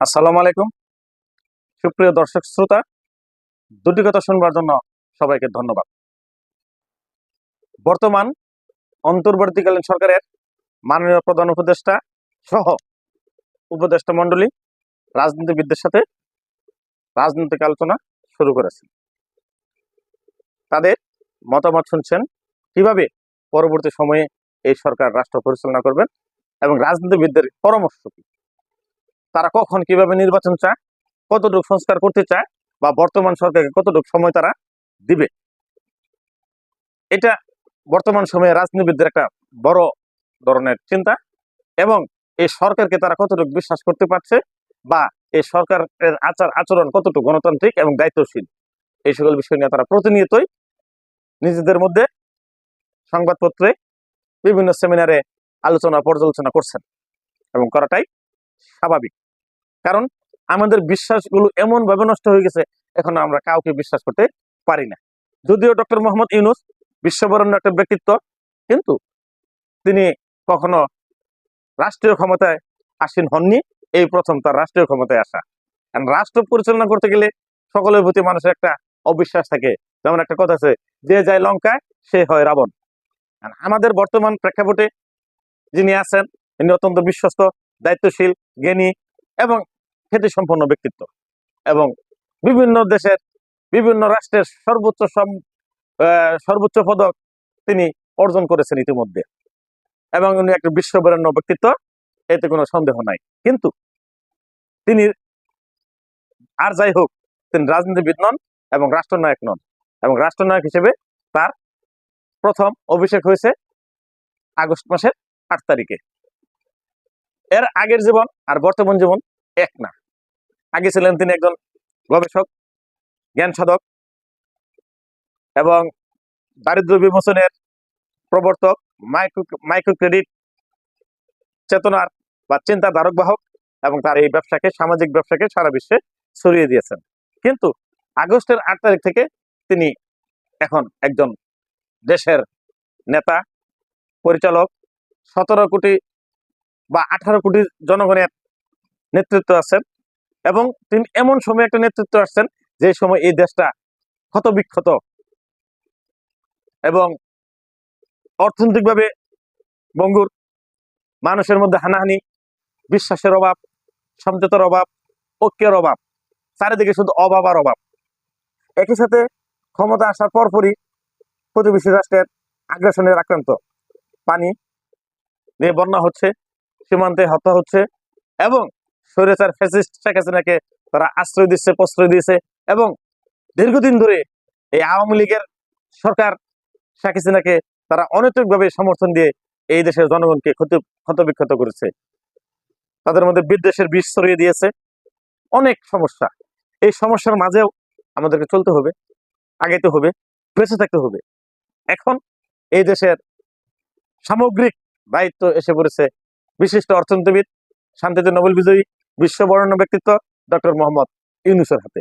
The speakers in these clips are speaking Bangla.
আসসালামু আলাইকুম। সুপ্রিয় দর্শক শ্রোতা, দুটি কথা শুনবার জন্য সবাইকে ধন্যবাদ। বর্তমান অন্তর্বর্তীকালীন সরকারের মাননীয় প্রধান উপদেষ্টা সহ উপদেষ্টা মণ্ডলী রাজনীতিবিদদের সাথে রাজনৈতিক আলোচনা শুরু করেছেন। তাদের মতামত শুনছেন কীভাবে পরবর্তী সময়ে এই সরকার রাষ্ট্র পরিচালনা করবেন এবং রাজনীতিবিদদের পরামর্শ কি? তারা কখন কীভাবে নির্বাচন চায়, কতটুকু সংস্কার করতে চায় বা বর্তমান সরকারকে কতটুকু সময় তারা দিবে। এটা বর্তমান সময়ে রাজনীতিবিদদের একটা বড় ধরনের চিন্তা এবং এই সরকারকে তারা কতটুকু বিশ্বাস করতে পারছে বা এই সরকারের আচার আচরণ কতটুকু গণতান্ত্রিক এবং দায়িত্বশীল, এই সকল বিষয় নিয়ে তারা প্রতিনিয়তই নিজেদের মধ্যে সংবাদপত্রে বিভিন্ন সেমিনারে আলোচনা পর্যালোচনা করছেন এবং করাটাই স্বাভাবিক। কারণ আমাদের বিশ্বাসগুলো এমন ভাবে নষ্ট হয়ে গেছে, এখন আমরা কাউকে বিশ্বাস করতে পারি না। যদিও ডক্টর মোহাম্মদ ইউনুস বিশ্ববরণ্য একটা ব্যক্তিত্ব, কিন্তু তিনি কখনো রাষ্ট্রীয় ক্ষমতায় আসীন হননি, এই প্রথম তার রাষ্ট্রীয় ক্ষমতায় আসা। কারণ রাষ্ট্র পরিচালনা করতে গেলে সকলের প্রতি মানুষের একটা অবিশ্বাস থাকে। যেমন একটা কথা আছে, যে যায় লঙ্কায়, সে হয় রাবণ। আমাদের বর্তমান প্রেক্ষাপটে যিনি আছেন তিনি অত্যন্ত বিশ্বস্ত, দায়িত্বশীল, জ্ঞানী এবং খ্যাতি সম্পন্ন ব্যক্তিত্ব। এবং বিভিন্ন দেশের, বিভিন্ন রাষ্ট্রের সর্বোচ্চ সর্বোচ্চ পদক তিনি অর্জন করেছেন ইতিমধ্যে। এবং উনি একটা বিশ্ববরেণ্য ব্যক্তিত্ব, এতে কোনো সন্দেহ নাই। কিন্তু তিনি আর যাই হোক, তিনি রাজনীতিবিদ নন এবং রাষ্ট্রনায়ক নন। এবং রাষ্ট্রনায়ক হিসেবে তার প্রথম অভিষেক হয়েছে আগস্ট মাসের আট তারিখে। এর আগের জীবন আর বর্তমান জীবন এক না। আগে ছিলেন তিনি একজন গবেষক, জ্ঞান সাধক এবং দারিদ্র বিমোচনের প্রবর্তক, মাইক্রো মাইক্রো ক্রেডিট চেতনার বা চিন্তা ধারক বাহক এবং তার এই ব্যবসাকে, সামাজিক ব্যবসাকে সারা বিশ্বে ছড়িয়ে দিয়েছেন। কিন্তু আগস্টের আট তারিখ থেকে তিনি এখন একজন দেশের নেতা, পরিচালক, সতেরো কোটি বা আঠারো কোটি জনগণের নেতৃত্ব আছেন এবং তিনি এমন সময় একটা নেতৃত্ব আসছেন যে সময় এই দেশটা ক্ষত বিক্ষত এবং অর্থনৈতিকভাবে বঙ্গুর মানুষের মধ্যে হানাহানি, বিশ্বাসের অভাব, সমঝোতার অভাব, ঐক্যের অভাব, চারিদিকে শুধু অভাব আর অভাব। একই সাথে ক্ষমতা আসার পরপরই প্রতিবেশী রাষ্ট্রের আগ্রাসনের আক্রান্ত। পানি নিয়ে বন্যা হচ্ছে, সীমান্তে হত্যা হচ্ছে এবং স্বৈরাচার ফ্যাসিস্ট শেখ হাসিনাকে তারা আশ্রয় দিচ্ছে, প্রশ্রয় দিয়েছে এবং দীর্ঘদিন ধরে এই আওয়ামী লীগের সরকার শেখ হাসিনাকে তারা অনৈতিকভাবে সমর্থন দিয়ে এই দেশের জনগণকে ক্ষতি, ক্ষতবিক্ষত করেছে। তাদের মধ্যে বিদ্বেষের বিষ ছড়িয়ে দিয়েছে। অনেক সমস্যা। এই সমস্যার মাঝেও আমাদেরকে চলতে হবে, আগাইতে হবে, বেঁচে থাকতে হবে। এখন এই দেশের সামগ্রিক দায়িত্ব এসে পড়েছে বিশিষ্ট অর্থনীতিবিদ, শান্তিতে নোবেল বিজয়ী বিশ্ববরণ্য ব্যক্তিত্ব ডক্টর মোহাম্মদ ইউনুসের হাতে।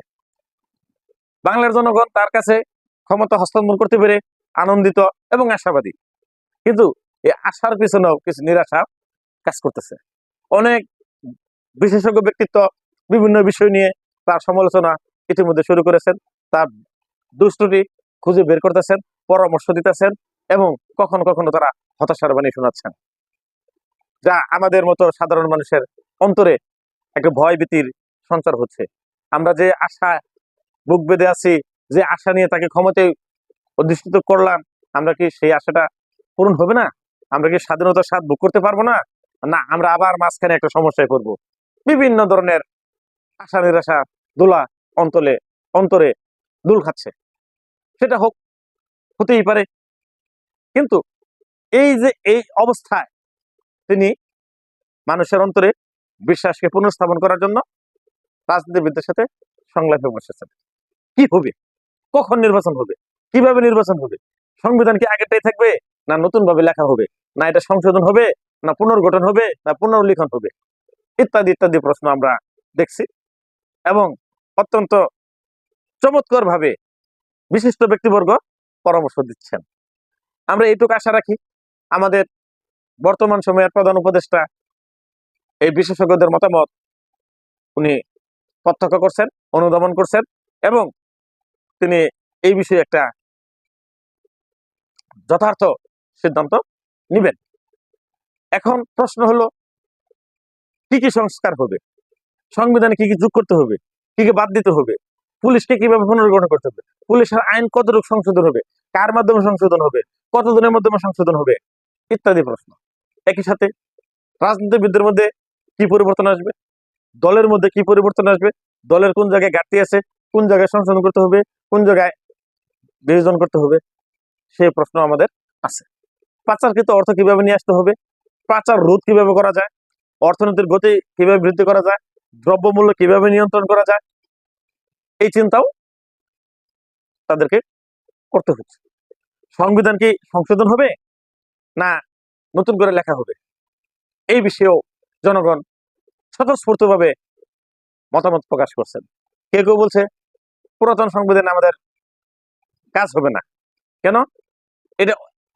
বাংলার জনগণ তার কাছে ক্ষমতা হস্তান্তর করতে পেরে আনন্দিত এবং আশাবাদী। কিন্তু এই আশার পিছনেও কিছু নিরাশা কাজ করতেছে। অনেক বিশেষজ্ঞ ব্যক্তিত্ব বিভিন্ন বিষয় নিয়ে তার সমালোচনা ইতিমধ্যে শুরু করেছেন, তার দুষ্টটি খুঁজে বের করতেছেন, পরামর্শ দিতেছেন এবং কখনো কখনো তারা হতাশার বাণী শোনাচ্ছেন। যা আমাদের মতো সাধারণ মানুষের অন্তরে একটা ভয় ভীতির সঞ্চার হচ্ছে। আমরা যে আশা, বুক বেঁধে আছি, যে আশা নিয়ে তাকে ক্ষমতায় অধিষ্ঠিত করলাম, আমরা কি সেই আশাটা পূরণ হবে না? আমরা কি স্বাধীনতার স্বাদ ভোগ করতে পারব না? না, আমরা আবার মাঝখানে একটা সমস্যায় পড়ব। বিভিন্ন ধরনের আশা নিরাশা দোলা অন্তলে, অন্তরে দুল খাচ্ছে। সেটা হোক, হতেই পারে। কিন্তু এই যে এই অবস্থায় তিনি মানুষের অন্তরে বিশ্বাসকে পুনঃস্থাপন করার জন্য রাজনীতিবিদদের সাথে সংলাপে বসেছেন। কি হবে? কখন নির্বাচন হবে? কীভাবে নির্বাচন হবে? সংবিধান কি আগেরটাই থাকবে? না নতুন ভাবে লেখা হবে? না এটা সংশোধন হবে? না পুনর্গঠন হবে? না পুনর্লিখন হবে? ইত্যাদি ইত্যাদি প্রশ্ন আমরা দেখছি। এবং অত্যন্ত চমৎকার ভাবে বিশিষ্ট ব্যক্তিবর্গ পরামর্শ দিচ্ছেন। আমরা এইটুকু আশা রাখি, আমাদের বর্তমান সময়ের প্রধান উপদেষ্টা এই বিশেষজ্ঞদের মতামত উনি প্রত্যক্ষ করছেন, অনুধাবন করছেন এবং তিনি এই বিষয়ে একটা যথার্থ সিদ্ধান্ত নিবেন। এখন প্রশ্ন হলো, কি কি সংস্কার হবে? সংবিধানে কি কি যোগ করতে হবে? কি কি বাদ দিতে হবে? পুলিশকে কীভাবে পুনর্গঠন করতে হবে? পুলিশের আইন কতটুকু সংশোধন হবে? কার মাধ্যমে সংশোধন হবে? কতদিনের মাধ্যমে সংশোধন হবে? ইত্যাদি প্রশ্ন। একই সাথে রাজনীতিবিদদের মধ্যে কি পরিবর্তন আসবে? দলের মধ্যে কি পরিবর্তন আসবে? দলের কোন জায়গায় ঘাটতি আছে? কোন জায়গায় সংশোধন করতে হবে? কোন জায়গায় বিয়োজন করতে হবে? সেই প্রশ্ন আমাদের আছে। পাচারকৃত অর্থ কীভাবে নিয়ে আসতে হবে? পাচার রোধ কীভাবে করা যায়? অর্থনীতির গতি কীভাবে বৃদ্ধি করা যায়? দ্রব্যমূল্য কীভাবে নিয়ন্ত্রণ করা যায়? এই চিন্তাও তাদেরকে করতে হচ্ছে। সংবিধান কি সংশোধন হবে? না, নতুন করে লেখা হবে। এই বিষয়েও জনগণ স্বতঃস্ফূর্তভাবে মতামত প্রকাশ করছেন। কেউ কেউ বলছে, পুরাতন সংবিধান আমাদের কাজ হবে না। কেন? এটা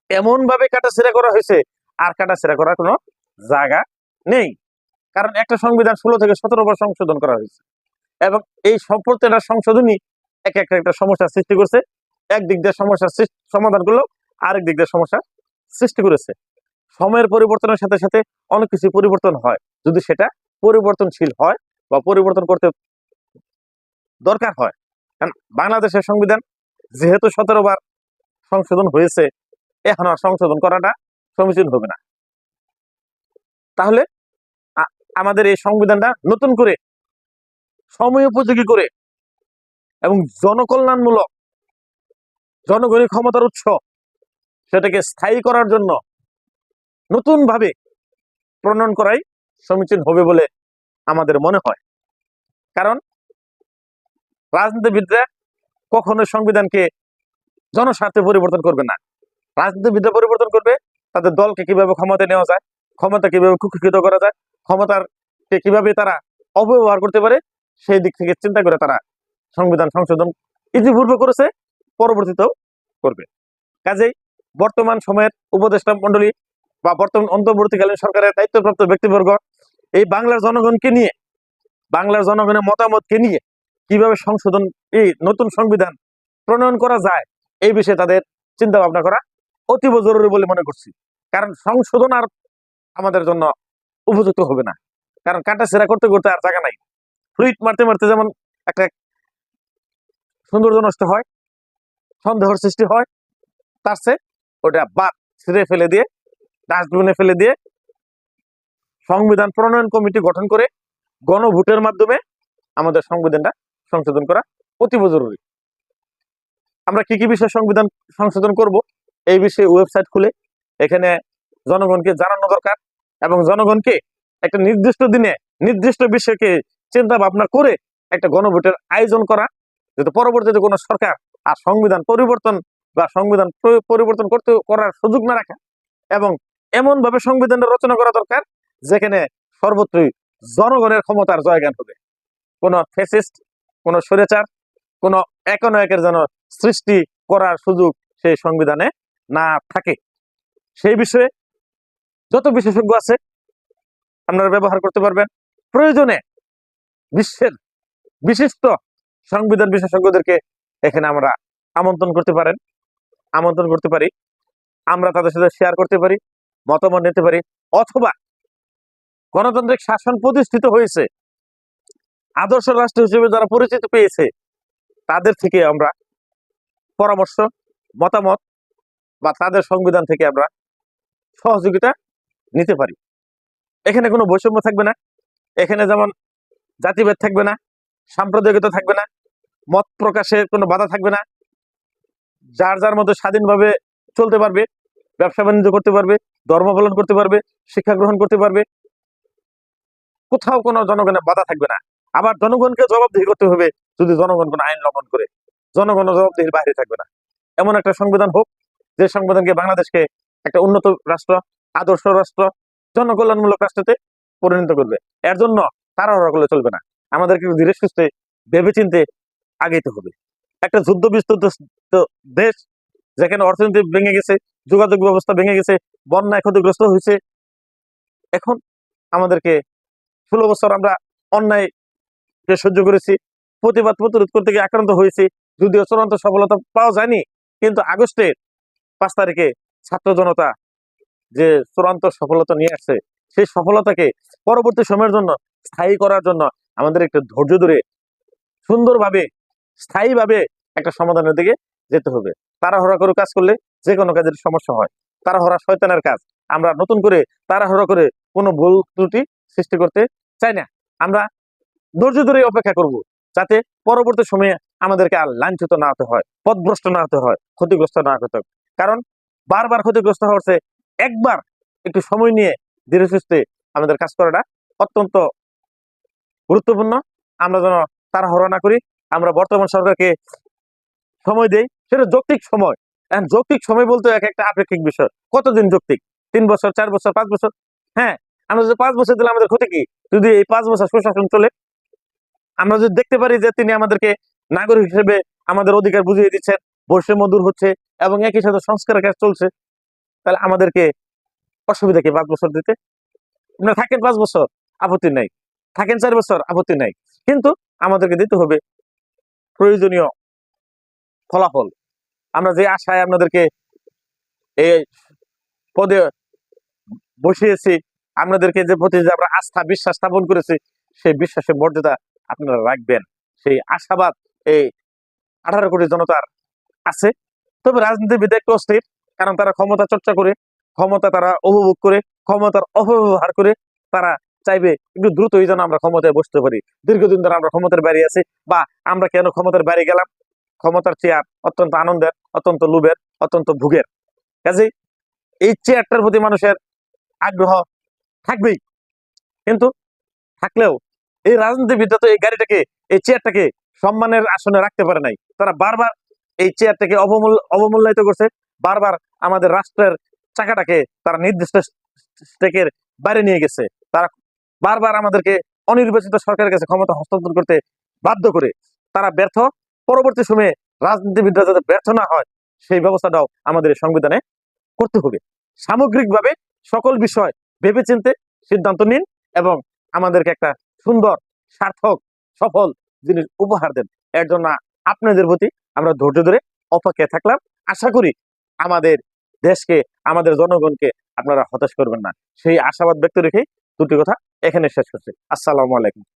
এমন ভাবে কাটাছেড়া করা হয়েছে, আর কাটাছেড়া করার কোনো জায়গা নেই। কারণ একটা সংবিধান ষোলো থেকে সতেরো বার সংশোধন করা হয়েছে। এবং এই প্রত্যেকটা সংশোধনই এক একটা একটা সমস্যার সৃষ্টি করছে। একদিক দিয়ে সমস্যার সমাধান করল আরেক দিক দিয়ে সমস্যার সৃষ্টি করেছে। সময়ের পরিবর্তনের সাথে সাথে অনেক কিছু পরিবর্তন হয়। যদি সেটা পরিবর্তনশীল হয় বা পরিবর্তন করতে দরকার হয়, কারণ বাংলাদেশের সংবিধান যেহেতু সতেরো বার সংশোধন হয়েছে, এখন আর সংশোধন করাটা সমীচীন হবে না। তাহলে আমাদের এই সংবিধানটা নতুন করে সময় উপযোগী করে এবং জনকল্যাণমূলক, জনগণের ক্ষমতার উৎস, সেটাকে স্থায়ী করার জন্য নতুন ভাবে প্রণয়ন করাই সমীচীন হবে বলে আমাদের মনে হয়। কারণ রাজনীতিবিদরা কখনো সংবিধানকে জনস্বার্থে পরিবর্তন করবে না। রাজনীতিবিদরা পরিবর্তন করবে, তাদের দলকে কীভাবে ক্ষমতায় নেওয়া যায়, ক্ষমতা কীভাবে কুক্ষিত করা যায়, ক্ষমতার কে কীভাবে তারা অপব্যবহার করতে পারে, সেই দিক থেকে চিন্তা করে তারা সংবিধান সংশোধন ইতিপূর্বে করেছে, পরবর্তীতেও করবে। কাজেই বর্তমান সময়ের উপদেষ্টা মন্ডলী বা বর্তমান অন্তর্বর্তীকালীন সরকারের দায়িত্বপ্রাপ্ত ব্যক্তিবর্গ, এই বাংলার জনগণকে নিয়ে, বাংলার জনগণের মতামতকে নিয়ে কীভাবে সংশোধন, এই নতুন সংবিধান প্রণয়ন করা যায়, এই বিষয়ে তাদের চিন্তা ভাবনা করা অতীব জরুরি বলে মনে করছি। কারণ সংশোধন আর আমাদের জন্য উপযুক্ত হবে না। কারণ কাটা সেরা করতে করতে আর জায়গা নাই। ফ্লুইড মারতে মারতে যেমন একটা সৌন্দর্য নষ্ট হয়, সন্দেহের সৃষ্টি হয়, তার চেয়ে ওটা বাদ ছিঁড়ে ফেলে দিয়ে ডাস্টবিনে ফেলে দিয়ে সংবিধান প্রণয়ন কমিটি গঠন করে গণভোটের মাধ্যমে আমাদের সংবিধানটা সংশোধন করা অতীব জরুরি। আমরা কি কি বিষয়ে সংবিধান সংশোধন করব এই বিষয়ে ওয়েবসাইট খুলে এখানে জনগণকে জানানো দরকার এবং জনগণকে একটা নির্দিষ্ট দিনে, নির্দিষ্ট বিষয়কে চিন্তা ভাবনা করে একটা গণভোটের আয়োজন করা যাতে পরবর্তীতে কোনো সরকার আর সংবিধান পরিবর্তন বা সংবিধান পরিবর্তন করতে করার সুযোগ না রাখা এবং এমন ভাবে সংবিধানটা রচনা করা দরকার, যেখানে সর্বত্রই জনগণের ক্ষমতার জয়গান হবে। কোনো ফেসিস্ট কোনো স্বৈরাচার, কোনো একনায়কের যেন সৃষ্টি করার সুযোগ সেই সংবিধানে না থাকে। সেই বিষয়ে যত বিশেষজ্ঞ আছে, আপনারা ব্যবহার করতে পারবেন। প্রয়োজনে বিশ্বের বিশিষ্ট সংবিধান বিশেষজ্ঞদেরকে এখানে আমরা আমন্ত্রণ করতে পারেন। আমন্ত্রণ করতে পারি। আমরা তাদের সাথে শেয়ার করতে পারি। মতামত নিতে পারি। অথবা গণতান্ত্রিক শাসন প্রতিষ্ঠিত হয়েছে, আদর্শ রাষ্ট্র হিসেবে যারা পরিচিত পেয়েছে, তাদের থেকে আমরা পরামর্শ, মতামত বা তাদের সংবিধান থেকে আমরা সহযোগিতা নিতে পারি। এখানে কোনো বৈষম্য থাকবে না। এখানে যেমন জাতিভেদ থাকবে না, সাম্প্রদায়িকতা থাকবে না, মত প্রকাশের কোনো বাধা থাকবে না। যার যার মতো স্বাধীনভাবে চলতে পারবে, ব্যবসা বাণিজ্য করতে পারবে ধর্ম পালন করতে পারবে, শিক্ষা গ্রহণ করতে পারবে। কোথাও কোনো জনগণের বাধা থাকবে না। আবার জনগণকে জবাবদিহি করতে হবে যদি জনগণ কোনো আইন লঙ্ঘন করে। জনগণ জবাবদিহির বাইরে থাকবে না। এমন একটা সংবিধান হোক, যে সংবিধানকে বাংলাদেশকে একটা উন্নত রাষ্ট্র, আদর্শ রাষ্ট্র, জনকল্যাণমূলক রাষ্ট্রতে পরিণত করবে। এর জন্য তারা করলে চলবে না। আমাদেরকে ধীরে সুস্থে ভেবে চিনতে আগাইতে হবে। একটা যুদ্ধ বিস্তৃত দেশ যেখানে অর্থনীতি ভেঙে গেছে যোগাযোগ ব্যবস্থা ভেঙে গেছে, বন্যায় ক্ষতিগ্রস্ত হয়েছে। এখন আমাদেরকে ষোলো বছর আমরা অন্যায়কে সহ্য করেছি, প্রতিবাদ প্রতিরোধ করতে গিয়ে আক্রান্ত হয়েছি। যদিও চূড়ান্ত সফলতা পাওয়া যায়নি, কিন্তু আগস্টের পাঁচ তারিখে ছাত্র জনতা যে চূড়ান্ত সফলতা নিয়ে আসছে, সেই সফলতাকে পরবর্তী সময়ের জন্য, স্থায়ী করার জন্য আমাদের একটু ধৈর্য ধরে সুন্দরভাবে, স্থায়ীভাবে একটা সমাধানের দিকে যেতে হবে। তাড়াহুড়া করে কাজ করলে যে কোনো কাজের সমস্যা হয়। তাড়াহুড়া শয়তানের কাজ। আমরা নতুন করে তাড়াহুড়া করে কোনো ভুল ত্রুটি সৃষ্টি করতে চাই না। আমরা ধৈর্য ধরে অপেক্ষা করব যাতে পরবর্তী সময়ে আমাদেরকে আর লাঞ্ছিত না হতে হয় পথভ্রষ্ট না হতে হয়, ক্ষতিগ্রস্ত না হতে হয়। কারণ বারবার ক্ষতিগ্রস্ত হচ্ছে একবার একটু সময় নিয়ে ধীরে সুস্থে আমাদের কাজ করাটা অত্যন্ত গুরুত্বপূর্ণ। আমরা যেন তাড়াহুড়া না করি, আমরা বর্তমান সরকারকে সময় দেই সেটা যৌক্তিক সময়। যৌক্তিক সময় বলতে এক একটা আপেক্ষিক বিষয়। কতদিন যৌক্তিক? তিন বছর, চার বছর, পাঁচ বছর? হ্যাঁ আমরা যদি পাঁচ বছর দিলে আমাদের ক্ষতি কি? যদি এই পাঁচ বছর সুশাসন চলে, আমরা যদি দেখতে পারি যে তিনি আমাদেরকে নাগরিক হিসেবে আমাদের অধিকার বুঝিয়ে দিচ্ছেন, বৈষম্য দূর হচ্ছে এবং একই সাথে সংস্কারের কাজ চলছে, তাহলে আমাদেরকে অসুবিধা কি পাঁচ বছর দিতে? আপনারা থাকেন পাঁচ বছর, আপত্তি নাই। থাকেন চার বছর, আপত্তি নাই। কিন্তু আমাদেরকে দিতে হবে প্রয়োজনীয় ফলাফল। আমরা যে আশায় আপনাদেরকে এই পদে বসিয়েছি, আপনাদেরকে যে প্রতি যে আমরা আস্থা, বিশ্বাস স্থাপন করেছি, সেই বিশ্বাসের মর্যাদা আপনারা রাখবেন। সেই আশাবাদ এই আঠারো কোটি জনতার আছে। তবে রাজনীতিবিদ একটু অস্থির, কারণ তারা ক্ষমতা চর্চা করে, ক্ষমতা তারা উপভোগ করে, ক্ষমতার অপব্যবহার করে তারা চাইবে একটু দ্রুতই যেন আমরা ক্ষমতায় বসতে পারি। দীর্ঘদিন ধরে আমরা ক্ষমতার বাইরে আছি বা আমরা কেন ক্ষমতার বাইরে গেলাম? ক্ষমতার চেয়ার অত্যন্ত আনন্দের, অত্যন্ত লোভের, অত্যন্ত ভোগের। কাজেই এই চেয়ারটার প্রতি মানুষের আগ্রহ থাকবেই। কিন্তু থাকলেও এই রাজনীতিবিদরা তো এই গাড়িটাকে, এই চেয়ারটাকে সম্মানের আসনে রাখতে পারে নাই। তারা বারবার এই চেয়ারটাকে অবমূল্য অবমূল্যায়িত করছে। বারবার আমাদের রাষ্ট্রের চাকাটাকে তারা নির্দিষ্ট স্টেকের বাইরে নিয়ে গেছে। তারা বারবার আমাদেরকে অনির্বাচিত সরকারের কাছে ক্ষমতা হস্তান্তর করতে বাধ্য করে। তারা ব্যর্থ পরবর্তী সময়ে রাজনীতিবিদরা যাতে ব্যর্থ না হয়, সেই ব্যবস্থাটাও আমাদের সংবিধানে করতে হবে। সামগ্রিকভাবে সকল বিষয় ভেবেচিন্তে সিদ্ধান্ত নিন এবং আমাদেরকে একটা সুন্দর, সার্থক, সফল জিনিস উপহার দেন। এর জন্য আপনাদের প্রতি আমরা ধৈর্য ধরে অপেক্ষায় থাকলাম। আশা করি আমাদের দেশকে, আমাদের জনগণকে আপনারা হতাশ করবেন না। সেই আশাবাদ ব্যক্ত রেখেই দুটি কথা এখানে শেষ করছি। আসসালামু আলাইকুম।